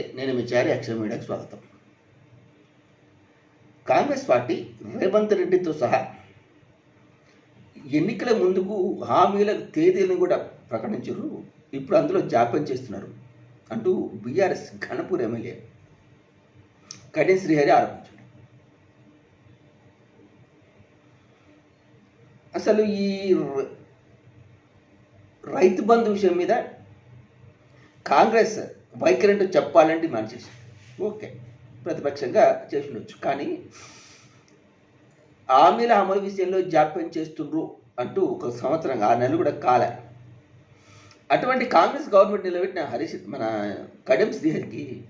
నమస్తే నేను మీ చారి అక్షర మీడియాకి స్వాగతం. కాంగ్రెస్ పార్టీ రేవంత్ రెడ్డితో సహా ఎన్నికల ముందుకు హామీల తేదీలను కూడా ప్రకటించరు. ఇప్పుడు అందులో జాప్యం చేస్తున్నారు అంటూ బీఆర్ఎస్ ఘనపూర్ ఎమ్మెల్యే కడియం శ్రీహరి ఆరోపించారు. అసలు ఈ రైతు బంధు విషయం మీద కాంగ్రెస్ వైఖరి చెప్పాలంటే డిమాండ్ చేసింది ఓకే. ప్రతిపక్షంగా చేసి ఉండొచ్చు కానీ హామీల అమలు విషయంలో జాప్యం చేస్తుండ్రు అంటూ ఒక సంవత్సరం ఆరు నెలలు కూడా కాలే. అటువంటి కాంగ్రెస్ గవర్నమెంట్ నిలబెట్టిన హరీష్ మన కడెం శ్రీహరికి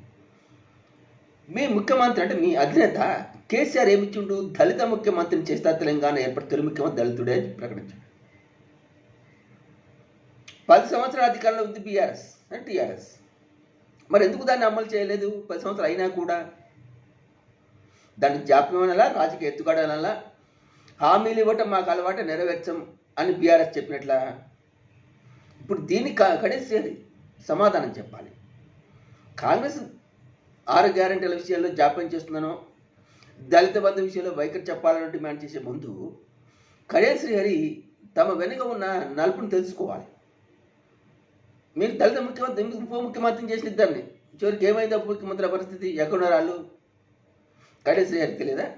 మీ ముఖ్యమంత్రి అంటే మీ అధినేత కేసీఆర్ ఏమిచ్చిండు? దళిత ముఖ్యమంత్రిని చేస్తా తెలంగాణ ఏర్పడి తొలి ముఖ్యమంత్రి దళితుడే అని ప్రకటించాడు. పది సంవత్సరాల అధికారంలో ఉంది బీఆర్ఎస్ అంటే టీఆర్ఎస్. మరి ఎందుకు దాన్ని అమలు చేయలేదు? పది సంవత్సరాలు అయినా కూడా. దాన్ని జాప్యం రాజకీయ ఎత్తుగడనలా హామీలు ఇవ్వటం మాకు అలవాటు నెరవేర్చం అని బీఆర్ఎస్ చెప్పినట్లా? ఇప్పుడు దీన్ని క- కడేసి సమాధానం చెప్పాలి. కాంగ్రెస్ ఆరు గ్యారంటీల విషయంలో జాప్యం చేస్తున్నానో దళిత బంధు విషయంలో వైఖరి చెప్పాలని డిమాండ్ చేసే ముందు కళ్యాణ్ శ్రీహరి తమ వెనుక ఉన్న నలుపును తెలుసుకోవాలి. మీరు దళిత ముఖ్యమంత్రి ఉప ముఖ్యమంత్రిని చేసిన ఇద్దరిని చివరికి ఏమైంది ఉప ముఖ్యమంత్రి పరిస్థితి? ఎక్కడున్నారు వాళ్ళు? కళ్యాణ్ శ్రీహరి తెలియదా?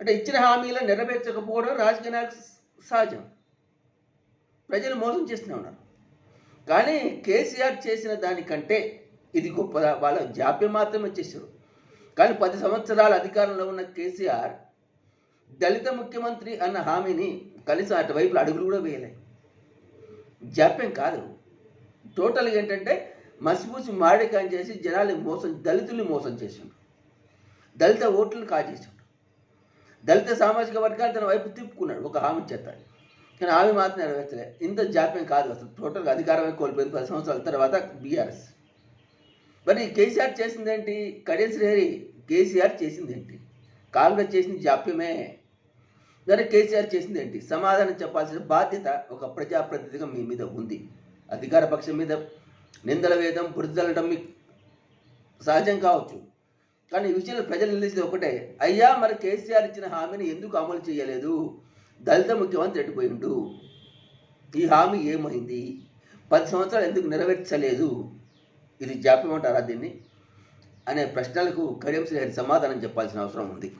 అంటే ఇచ్చిన హామీలను నెరవేర్చకపోవడం రాజకీయ నాయకు సహజం. ప్రజలు మోసం చేస్తూనే ఉన్నారు. కానీ కేసీఆర్ చేసిన దానికంటే ఇది గొప్పదా? వాళ్ళ జాప్యం మాత్రమే చేశారు. కానీ పది సంవత్సరాల అధికారంలో ఉన్న కేసీఆర్ దళిత ముఖ్యమంత్రి అన్న హామీని కనీసం అటువైపులో అడుగులు కూడా వేయలే. జాప్యం కాదు. టోటల్గా ఏంటంటే మసిపూసి మాడికాయం చేసి జనాల్ని మోసం దళితుల్ని మోసం చేసిండు. దళిత ఓట్లను కాజేసిండు. దళిత సామాజిక వర్గాన్ని తన వైపు తిప్పుకున్నాడు ఒక హామీ చేత కానీ హామీ మాత్రం నెరవేర్చలే. ఇంత జాప్యం కాదు అసలు. టోటల్గా అధికారమే కోల్పోయింది పది సంవత్సరాల తర్వాత బీఆర్ఎస్. మరి కేసీఆర్ చేసిందేంటి? కడియం శ్రీహరి కేసీఆర్ చేసిందేంటి? కాంగ్రెస్ చేసిన జాప్యమే. మరి కేసీఆర్ చేసిందేంటి? సమాధానం చెప్పాల్సిన బాధ్యత ఒక ప్రజాప్రతినిధిగా మీ మీద ఉంది. అధికార పక్షం మీద నిందల వేయడం బురదలడం మీకు సహజం కావచ్చు. కానీ ఈ విషయంలో ప్రజలు నిలిచేది ఒకటే. అయ్యా మరి కేసీఆర్ ఇచ్చిన హామీని ఎందుకు అమలు చేయలేదు? దళిత ముఖ్యమంత్రి ఎటుపోయిండు ఈ హామీ ఏమైంది? పది సంవత్సరాలు ఎందుకు నెరవేర్చలేదు? ఇది జాప్యం అంటారా దీన్ని అనే ప్రశ్నలకు కడియం శ్రీహరి సమాధానం చెప్పాల్సిన అవసరం ఉంది.